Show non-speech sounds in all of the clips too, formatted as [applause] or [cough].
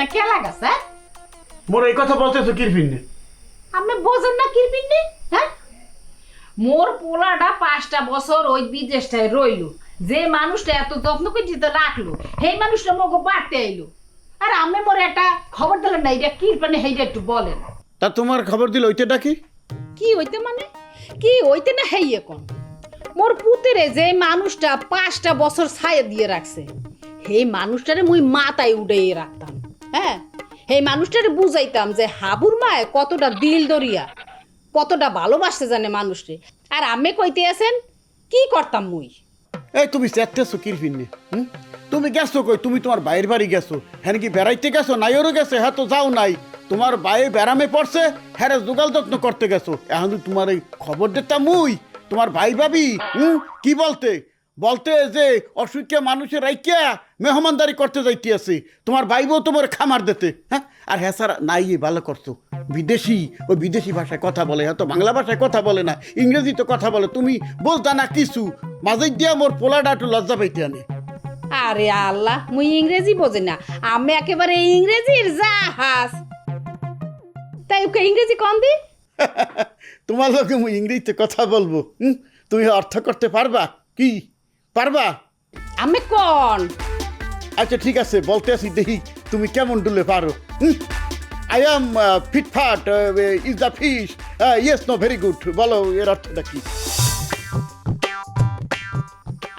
আপনার কে লাগাছে হ্যাঁ? মোর এই কথা বলতেছো কিরফিন আপনি বোঝেন না কি পিন্ডি হ্যাঁ? মোর পোলাটা পাঁচটা বছর ওই বিদেশটায় রইল। যে মানুষটা এত যত্ন করে রাখল সেই মানুষটা মগো বাড়তে আইলো। আর আমি মোর একটা খবর দিলেন না এটা কি মানে সেইটা একটু বলেন। তা তোমার খবর দিল ওইটা কি? কি হইতে মানে? কি হইতে না হেই এখন? মোর পুতেরে যে মানুষটা পাঁচটা বছর ছায়া দিয়ে রাখছে সেই মানুষটারে মুই মাথায় উড়াইয়ে রাখতাম। হ্যাঁ? সেই মানুষটারে বুঝাইতাম যে হাবুর মায় কতটা দিল দরিয়া, কতটা ভালোবাসতে জানে মানুষরে আর আমি কইতে আছেন, কি করতাম মুই? এই তুমি চেতেছো কিরফিন হুম? তুমি গেছো কই? তুমি তোমার বাইরের বাড়ি গেছো। হ্যাঁ কি বেড়াইতে গেছো? নাইওরও গেছে হ্যাঁ তো যাও নাই। তোমার বাইরে বেড়ামে পড়ছে হ্যাঁ যোগাল যত্ন করতে গেছো। এখন তোমার এই খবর দিতাম মুই, তোমার ভাই ভাবি কি বলতে? বলতে যে অসুখে মানুষের রাইকিয়া মেহমানদারি করতে যাইতে আছে তোমার ভাই বউ তোমার খামার দিতে হ্যাঁ? আর হ্যাঁ স্যার নাই ভালো করছ। বিদেশি ওই বিদেশি ভাষায় কথা বলে হয়তো বাংলা ভাষায় কথা বলে না ইংরেজিতে কথা বলে। তুমি বলতা না কিছু। মাঝে দিয়া মোর পোলাটা একটু লজ্জা পাইতে আনে। আরে আল্লাহ মুই ইংরেজি বোঝে না। আমি একেবারে ইংরেজির জাহাজ। তাই ওকে ইংরেজি কন দি? [laughs] তোমার লোকে মুই ইংরেজিতে কথা বলব হুম? তুমি অর্থ করতে পারবা? কি? পারবা? আমি কোন? আচ্ছা ঠিক আছে বলতে আসি দেখি তুমি কেমন ডুলে পারো। আই এম ফিটফাট is the fish yes no very good বলো এর অর্থটা কি?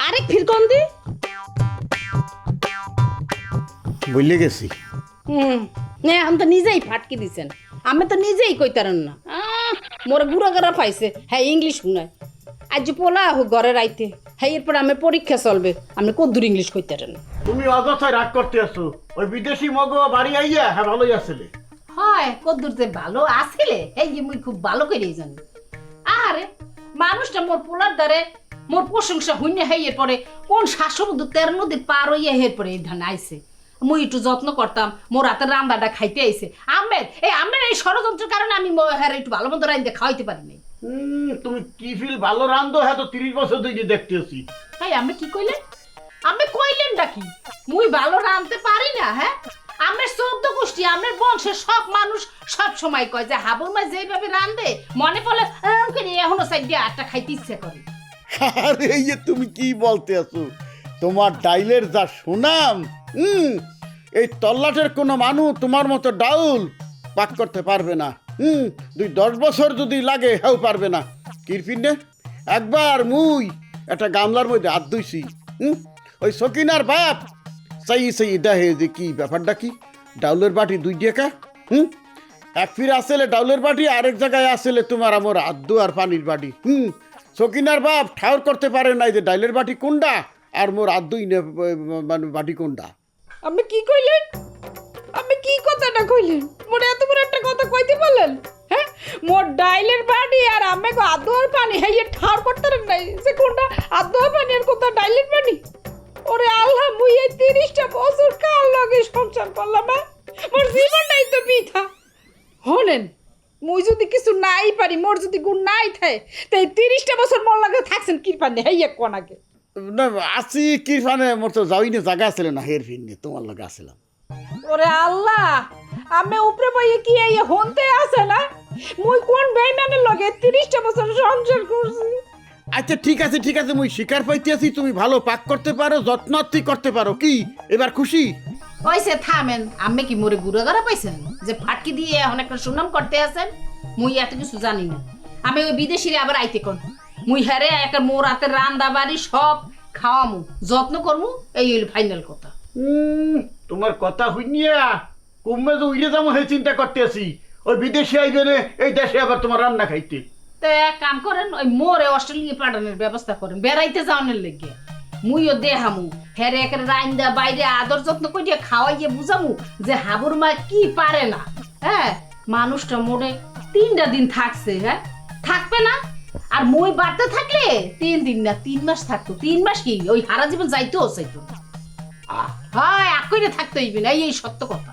আরেক ফির কন দি বললে গেছি। হুম। না আমি তো নিজেই ফাটকি দিছেন। আমি তো নিজেই কইতারেন না। মোর গুড়া গড়া পাইছে। হ্যাঁ ইংলিশ শুনায় আজ পোলা হোক ঘরে রাইতে। হ্যাঁ এরপর আমি পরীক্ষা চলবে। আমি কদ্দুর ইংলিশ কইতারেন না তুমি অযথায় রাগ করতে আসো ওই বিদেশি মগ বাড়ি আইয়া হ্যাঁ ভালোই আসলে হয় কদ্দুর যে ভালো আসলে এই যে মুই খুব ভালো করেই জানি। আরে মানুষটা মোর পোলার দ্বারে মোর প্রশংসা হইনে হই এরপরে কোন শাসমুদ্র তেরো নদীর পার হইয়া এরপরে এই ধান আইছে। মুই একটু যত্ন করতাম মোর হাতের রান্দাটা খাইতে আইছে। আমের এই আমের এই ষড়যন্ত্রের কারণে আমি হ্যাঁ একটু ভালো মন্দ রাইন্দে খাওয়াইতে পারি নাই হুম, তুমি কি ফিল ভালো রান্ধো? হ্যাঁ তো তিরিশ বছর ধরে দেখতে আসি তাই আমি কি কইলেন? আমি কইলেন ডাকি মুই ভালো রাঁধতে পারি না হ্যাঁ? আমের চৌদ্দ গোষ্ঠী আমের বংশের সব মানুষ সব সময় কয় যে হাবুর মা যেভাবে রান্ধে মনে পড়লে এখনও সাইড দিয়ে আটটা খাইতে ইচ্ছে করে। আরে এই যে তুমি কি বলতে আছো? তোমার ডাইলের যা সুনাম হুম এই তল্লাটের কোনো মানুষ তোমার মতো ডাউল পাক করতে পারবে না। হুম, দুই দশ বছর যদি লাগে, হেও পারবে না। কিরফিনে একবার মুই একটা গামলার মধ্যে হাত ধুইছি, হুম? ওই সকিনার বাপ, সেই সেই দেখে যে কি ব্যাপারটা কি? ডাউলের বাটি দুই ডেকা হুম? এক ফিরে আসলে ডাউলের বাটি, আরেক জায়গায় আসলে তোমার আমার আদ্দু আর পানির বাটি, হুম? সকিনার বাপ ঠাউর করতে পারে নাই যে ডাইলের বাটি কোনটা আর মোর আদ্দুই নে মানে বাটি কোনটা। আমি কি কইলেন? আমি কি কথাটা কইলেন? মোর এত বড় ডাইলের বাড়ি আর আমি গো আদোর পানি। হেয়ে ঠার করতে নাই যে কোনটা আদোর পানি আর কোনটা ডাইলের পানি ওরে আল্লাহ, মুই এই তিরিশটা বছর কার লগে সংসার করলাম? মোর জীবনটাই তো বৃথা। হলেন মুই যদি কিছু নাই পারি, মোর যদি গুণ নাই থাকে, তো এই তিরিশটা বছর মোর লাগে থাকছেন কি পানি? হেয়ে কোন আগে। না আসি কিরফানে মোর তো যাওই না জায়গা আসলে না, হের ফিরনে তোমার লগে আসলাম ওরে আল্লাহ আমি উপরে বইয়ে কি এই হনতে আছে না? মুই কোন বেইমানের লগে 30টা বছর সংসার করছি? আচ্ছা ঠিক আছে ঠিক আছে মুই স্বীকার পাইতে আছি তুমি ভালো পাক করতে পারো যত্নার্থী করতে পারো কি? এবার খুশি? ওইসে থামেন আমি কি মোরে গুড়া গাড়া পাইছেন? যে ফাটকি দিয়ে এখন একটা সুনাম করতে আছেন? মুই এত কিছু জানি না। আমি ওই বিদেশিরে আবার আইতে কোন মুই হারে একটা মোর হাতের রান্দা বাড়ি সব খাওয়ামু যত্ন করমু এই হইল ফাইনাল কথা। তোমার কথা হইনিয়া কুম্ভে যে উইলে যাব হে চিন্তা করতে আছি। ওই বিদেশে আইবে এই দেশে আবার তোমার রান্না খাইতে। তো এক কাম করেন, ওই মোরে অস্ট্রেলিয়া পাঠানোর ব্যবস্থা করেন, বেড়াইতে যাওয়ানোর লেগে। মুইও দেহামু, হেরে একের রাইন্দা বাইরে আদর যত্ন করিয়া খাওয়াইয়ে বুঝামু যে হাবুর মা কি পারে না। হ্যাঁ মানুষটা মনে তিনটা দিন থাকছে হ্যাঁ? থাকবে না। আর মই বাড়তে থাকলে তিন দিন না, তিন মাস থাকতো। তিন মাস কি? ওই হারা জীবন যাইতেও চাইতো না। হয় করে থাকতে হইবে না এই সত্য কথা।